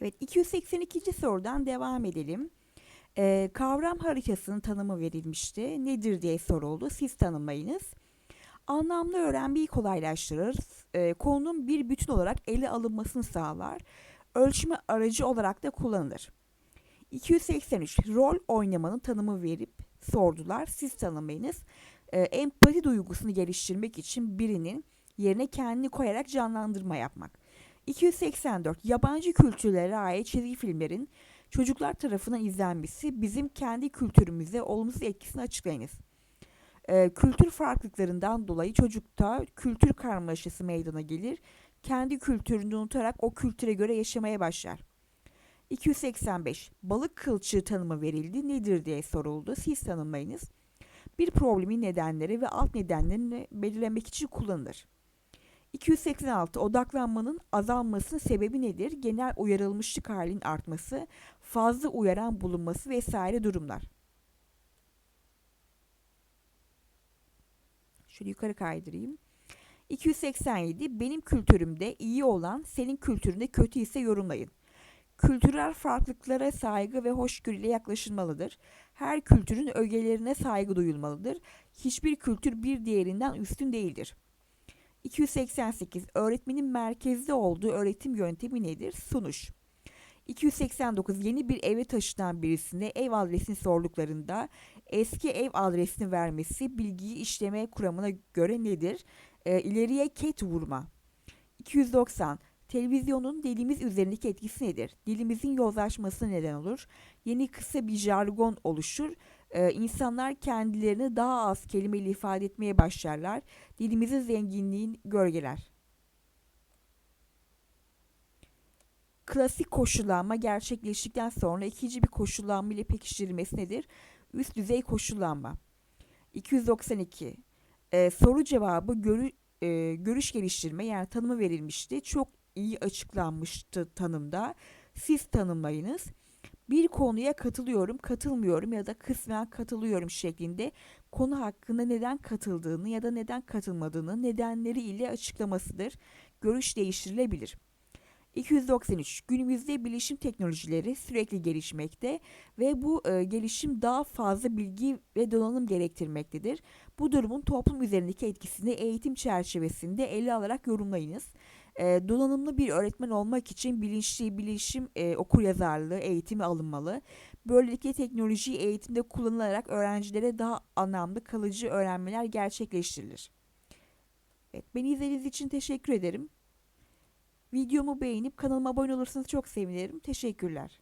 Evet 282. sorudan devam edelim. Ee, kavram haritasının tanımı verilmişti. Nedir diye soruldu. Siz tanımlayınız. Anlamlı öğrenmeyi kolaylaştırır. Ee, konunun bir bütün olarak ele alınmasını sağlar. Ölçme aracı olarak da kullanılır. 283 rol oynamanın tanımı verip sordular. Siz tanımlayınız. Ee, empati duygusunu geliştirmek için birinin yerine kendini koyarak canlandırma yapmak. 284 yabancı kültürlere ait çizgi filmlerin çocuklar tarafından izlenmesi bizim kendi kültürümüze olumsuz etkisini açıklayınız. Ee, kültür farklılıklarından dolayı çocukta kültür karmaşası meydana gelir. Kendi kültürünü unutarak o kültüre göre yaşamaya başlar. 285 balık kılçığı tanımı verildi. Nedir diye soruldu. Siz tanımlayınız. Bir problemin nedenleri ve alt nedenlerini belirlemek için kullanılır. 286 odaklanmanın azalmasının sebebi nedir? Genel uyarılmışlık halinin artması, fazla uyaran bulunması vesaire durumlar. Şöyle yukarı kaydırayım. 287 benim kültürümde iyi olan senin kültüründe kötü ise yorumlayın. Kültürel farklılıklara saygı ve hoşgörüyle yaklaşılmalıdır. Her kültürün ögelerine saygı duyulmalıdır. Hiçbir kültür bir diğerinden üstün değildir. 288 öğretmenin merkezde olduğu öğretim yöntemi nedir? Sunuş. 289 yeni bir eve taşınan birisine ev adresini sorduklarında eski ev adresini vermesi bilgiyi işleme kuramına göre nedir? E, ileriye ket vurma. 290 televizyonun dilimiz üzerindeki etkisi nedir? Dilimizin yozlaşmasına neden olur. Yeni kısa bir jargon oluşur. Ee, insanlar kendilerini daha az kelimeyle ifade etmeye başlarlar. Dilimizin zenginliğin gölgeler. Klasik koşullanma gerçekleştikten sonra ikinci bir koşullanma ile pekiştirilmesi nedir? Üst düzey koşullanma. 292. Ee, soru cevabı görü, e, görüş geliştirme yani tanımı verilmişti. Çok iyi açıklanmıştı tanımda. Siz tanımlayınız bir konuya katılıyorum, katılmıyorum ya da kısmen katılıyorum şeklinde konu hakkında neden katıldığını ya da neden katılmadığını nedenleri ile açıklamasıdır. Görüş değiştirilebilir. 293. Günümüzde bilişim teknolojileri sürekli gelişmekte ve bu e, gelişim daha fazla bilgi ve donanım gerektirmektedir. Bu durumun toplum üzerindeki etkisini eğitim çerçevesinde ele alarak yorumlayınız. E, donanımlı bir öğretmen olmak için bilinçli bilişim e, okuryazarlığı eğitimi alınmalı. Böylelikle teknoloji eğitimde kullanılarak öğrencilere daha anlamlı kalıcı öğrenmeler gerçekleştirilir. Evet, beni izlediğiniz için teşekkür ederim. Videomu beğenip kanalıma abone olursanız çok sevinirim. Teşekkürler.